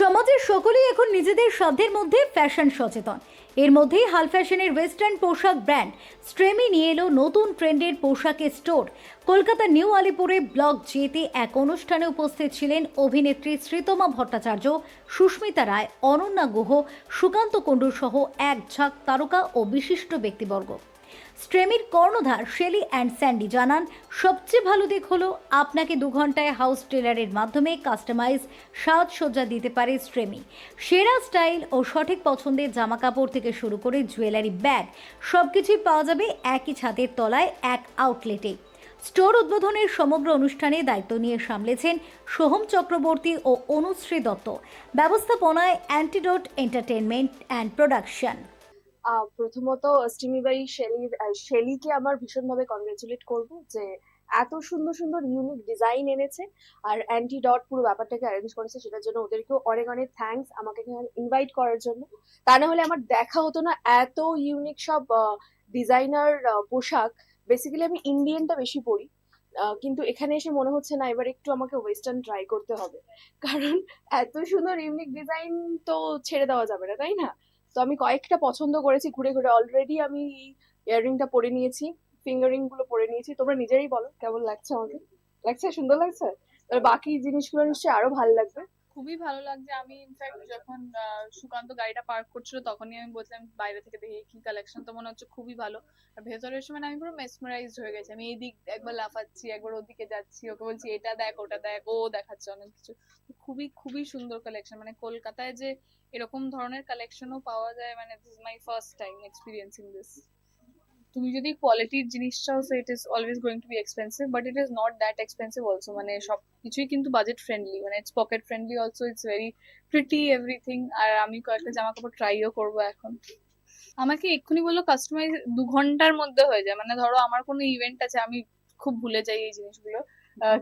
সমাজের সকলেই এখন নিজেদের সাধ্যের মধ্যে ফ্যাশন সচেতন। এর মধ্যেই হাল ফ্যাশনের ওয়েস্টার্ন পোশাক ব্র্যান্ড স্ট্রেমি নিয়ে এলো নতুন ট্রেন্ডের পোশাকের স্টোর কলকাতা নিউ আলিপুরে ব্লক জেতে এক অনুষ্ঠানে উপস্থিত ছিলেন অভিনেত্রী শ্রীতমা ভট্টাচার্য, সুস্মিতা রায়, অনন্যা গুহ, সুকান্ত কুণ্ডু সহ এক ঝাঁক তারকা ও বিশিষ্ট ব্যক্তিবর্গ। স্ট্রেমির কর্ণধার শেলি অ্যান্ড স্যান্ডি জানান, সবচেয়ে ভালো দিক হলো আপনাকে দু ঘন্টায় হাউস টেলারের মাধ্যমে কাস্টমাইজ সাজসজ্জা দিতে পারে স্ট্রেমি। সেরা স্টাইল ও সঠিক পছন্দের জামা কাপড় থেকে শুরু করে জুয়েলারি ব্যাগ, সবকিছুই পাওয়া যাবে একই ছাদের তলায়, এক আউটলেটে। স্টোর উদ্বোধনের সমগ্র অনুষ্ঠানে দায়িত্ব নিয়ে সামলেছেন সোহম চক্রবর্তী ও অনুশ্রী দত্ত। ব্যবস্থাপনায় অ্যান্টিডোট এন্টারটেনমেন্ট অ্যান্ড প্রোডাকশন প্রথমত স্টিমি বাই শেলির শেলিকে আমার ভীষণভাবে কংগ্রেচুলেট করব যে এত সুন্দর সুন্দর ইউনিক ডিজাইন এনেছে। আর অ্যান্টি ডট পুরো ব্যাপারটাকে অ্যারেঞ্জ করেছে, সেটার জন্য ওদেরকেও অনেক অনেক থ্যাঙ্কস আমাকে ইনভাইট করার জন্য। তা না হলে আমার দেখা হতো না এত ইউনিক সব ডিজাইনার পোশাক। বেসিক্যালি আমি ইন্ডিয়ানটা বেশি পরি। কিন্তু এখানে এসে মনে হচ্ছে না, এবার একটু আমাকে ওয়েস্টার্ন ট্রাই করতে হবে। কারণ এত সুন্দর ইউনিক ডিজাইন তো ছেড়ে দেওয়া যাবে না, তাই না? তো আমি কয়েকটা পছন্দ করেছি ঘুরে ঘুরে। অলরেডি আমি ইয়াররিংটা পরে নিয়েছি ফিঙ্গারিংগুলো পরে নিয়েছি। তোমরা নিজেরই বলো, কেমন লাগছে আমাকে? লাগছে? সুন্দর লাগছে? বাকি জিনিসগুলো নিশ্চয়ই আরও ভালো লাগবে। খুবই ভালো লাগছে। আমি ইনফ্যাক্ট যখন সুকান্ত গাড়িটা পার্ক করছিল তখনই আমি বলছিলাম বাইরে থেকে দেখি কি কালেকশন তো মনে হচ্ছে খুবই ভালো। আর ভেতরে এসে মানে আমি পুরো মেসমারাইজড হয়ে গেছি। আমি এদিক একবার লাফাচ্ছি, একবার ওদিকে যাচ্ছি, ওকে বলছি, এটা দেখ, ওটা দেখ, ও দেখাচ্ছে অনেক কিছু। খুবই খুবই সুন্দর কালেকশন মানে কলকাতায় যে এরকম ধরনের কালেকশনও পাওয়া যায় মানে this my first time experiencing this তুমি যদি কোয়ালিটির জিনিস চাও so it is always going to be expensive but it is not that expensive also মানে সব কিছুই কিন্তু বাজেট ফ্রেন্ডলি মানে it's pocket friendly also it's very pretty everything আর আমি কয়েকটা জামা কাপড় ট্রাইও করব এখন। আমাকে এক্ষুনি বলল কাস্টমাইজ দু ঘণ্টার মধ্যে হয়ে যায় মানে ধরো আমার কোনো ইভেন্ট আছে, আমি খুব ভুলে যাই এই জিনিসগুলো।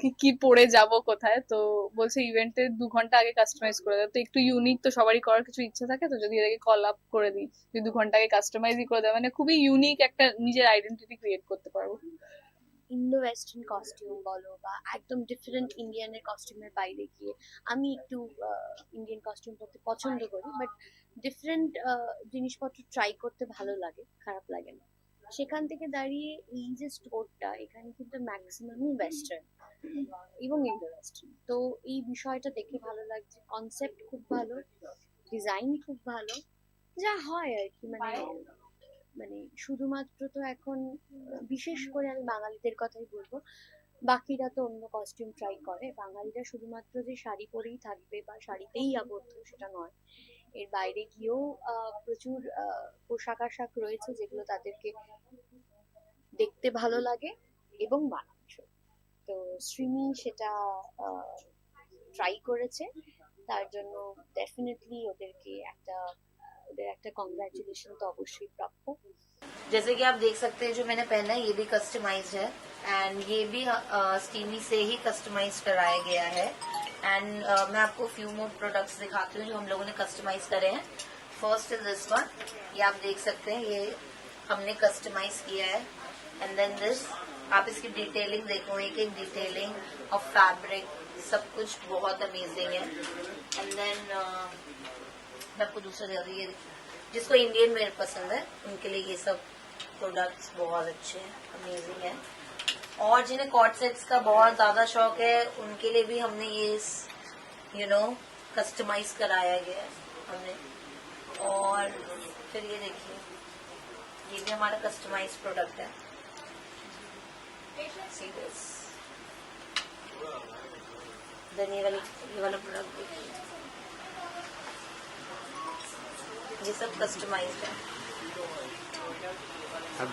কি কি পরে যাব কোথায়? তো বলছে ইভেন্টের দু ঘণ্টা আগে কাস্টমাইজ করে দেয় তো একটু ইউনিক তো সবারই করার কিছু ইচ্ছা থাকে, তো যদি এটাকে কল আপ করে দিই, যদি দু ঘণ্টা আগে কাস্টমাইজই করে দেয় মানে খুবই ইউনিক একটা নিজের আইডেন্টিটি ক্রিয়েট করতে পারব। ইন্ডো ওয়েস্টার্ন কস্টিউম বলো বা একদম ডিফারেন্ট ইন্ডিয়ানের কস্টিউমের বাইরে গিয়ে আমি একটু ইন্ডিয়ান কস্টিউম পরতে পছন্দ করি বাট ডিফারেন্ট জিনিসপত্র ট্রাই করতে ভালো লাগে, খারাপ লাগে না। সেখান থেকে দাঁড়িয়ে এই যে স্টোরটা, এখানে কিন্তু ম্যাক্সিমামই ওয়েস্টার্ন এবং ইন্ডো তো এই বিষয়টা দেখে ভালো লাগছে। কনসেপ্ট খুব ভালো ডিজাইন খুব ভালো। যা হয় আর কি মানে মানে শুধুমাত্র তো এখন, বিশেষ করে আমি বাঙালিদের কথাই বলব, বাকিরা তো অন্য কস্টিউম ট্রাই করে। বাঙালিরা শুধুমাত্র যে শাড়ি পরেই থাকবে বা শাড়িতেই আবদ্ধ সেটা নয়। এর বাইরে গিয়েও আহ, প্রচুর আহ, পোশাক আশাক রয়েছে যেগুলো তাদেরকে দেখতে ভালো লাগে এবং মানানসই তো শ্রীমি সেটা ট্রাই করেছে তার জন্য ডেফিনেটলি ওদেরকে একটা ওদের একটা কংগ্রাচুলেশন তো অবশ্যই প্রাপ্য जैसे कि आप देख सकते हैं जो मैंने पहना है ये भी कस्टमाइज्ड है एंड ये भी स्टीमी से ही कस्टमाइज कराया गया है एंड uh, मैं आपको फ्यू मोर प्रोडक्ट्स दिखाती हूँ जो हम लोगों ने कस्टमाइज करे हैं। फ़र्स्ट इज़ दिस वन ये आप देख सकते हैं ये हमने कस्टमाइज किया है। एंड देन दिस आप इसकी डिटेलिंग देखो एक एक डिटेलिंग और फैब्रिक सब कुछ बहुत अमेजिंग है। एंड देन मैं आपको दूसरा दूँ ये जिसको इंडियन वेयर पसंद है उनके लिए ये सब प्रोडक्ट्स बहुत अच्छे हैं अमेजिंग है। और जिन्हें कॉट सेट्स का बहुत ज़्यादा शौक है, उनके लिए भी हमने ये यू नो कस्टमाइज कराया गया है हमने। और फिर ये देखिए, ये भी हमारा कस्टमाइज प्रोडक्ट है। ये वाली प्रोडक्ट ये सब कस्टमाइज्ड है।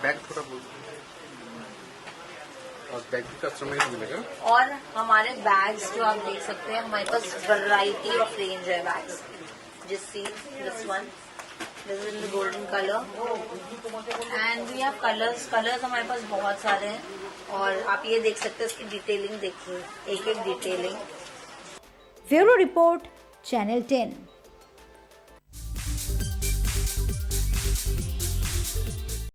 बैग थोड़ा बोल और बैग भी समेत मिलेगा। और हमारे बैग्स जो आप देख सकते हैं हमारे पास वराइटी ऑफ़ रेंज है बैग्स जिस see this one this is golden colour and we have colours colours हमारे पास बहुत सारे हैं। और आप ये देख सकते हैं इसकी डिटेलिंग देखिए। एक एक detailing bureau report channel ten.